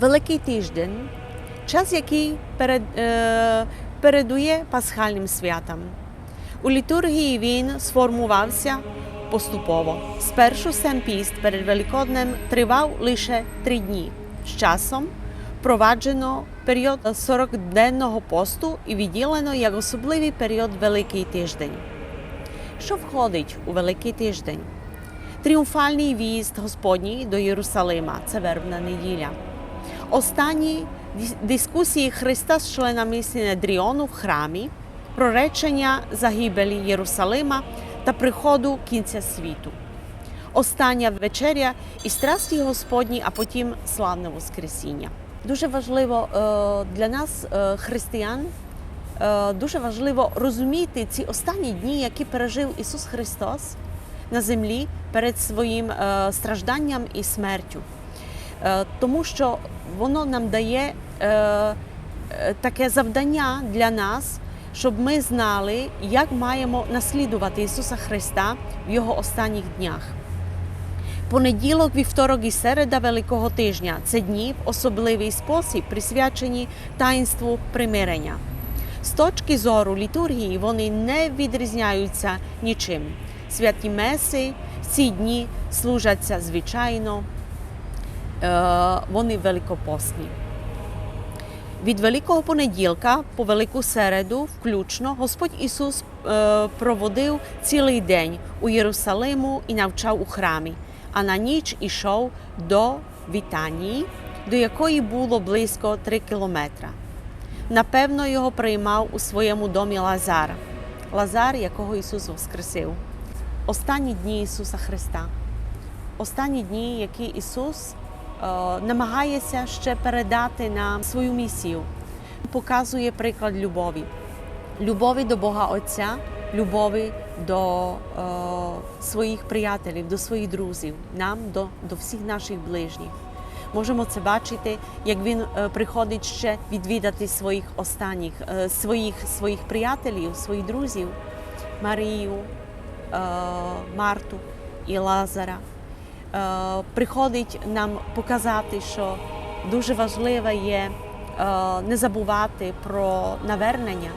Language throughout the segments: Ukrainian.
Великий тиждень час, який перед, е, передує пасхальним святам. У літургії він сформувався поступово. Спершу сам піст перед Великоднем тривав лише три дні. З часом впроваджено період 40-денного посту і відділено як особливий період Великий тиждень. Що входить у Великий тиждень? Тріумфальний в'їзд Господній до Єрусалима це вербна неділя. Останні дискусії Христа з членами Синедріону в храмі, проречення загибелі Єрусалима та приходу кінця світу. Остання вечеря і страсті Господні, а потім славне Воскресіння. Дуже важливо е, для нас, е, християн, е, дуже важливо розуміти ці останні дні, які пережив Ісус Христос на землі перед своїм стражданням і смертю. Е, Тому що воно нам дає е, е, таке завдання для нас, щоб ми знали, як маємо наслідувати Ісуса Христа в Його останніх днях. Понеділок, вівторок і середа Великого тижня це дні в особливий спосіб присвячені таїнству примирення. З точки зору літургії вони не відрізняються нічим. Святі меси в ці дні служаться звичайно, вони великопосні. Від Великого понеділка по Велику середу, включно, Господь Ісус е, проводив цілий день у Єрусалиму і навчав у храмі, а на ніч ішов до Вітанії, до якої було близько три кілометра. Напевно, його приймав у своєму домі Лазар, Лазар, якого Ісус воскресив. Останні дні Ісуса Христа, останні дні, які Ісус е, намагається ще передати нам свою місію, показує приклад любові, любові до Бога Отця, любові до е, своїх приятелів, до своїх друзів, нам до, до всіх наших ближніх. Можемо це бачити, як він е, приходить ще відвідати своїх останніх, е, своїх, своїх приятелів, своїх друзів, Марію, е, Марту і Лазара. Е, Приходить нам показати, що дуже важливо є е, не забувати про навернення,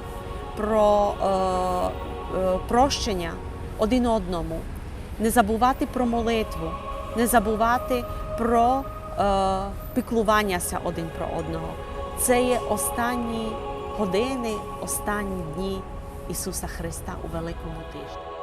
про е, прощення один одному, не забувати про молитву, не забувати про піклуванняся один про одного. Це є останні години, останні дні Ісуса Христа у Великому тижні.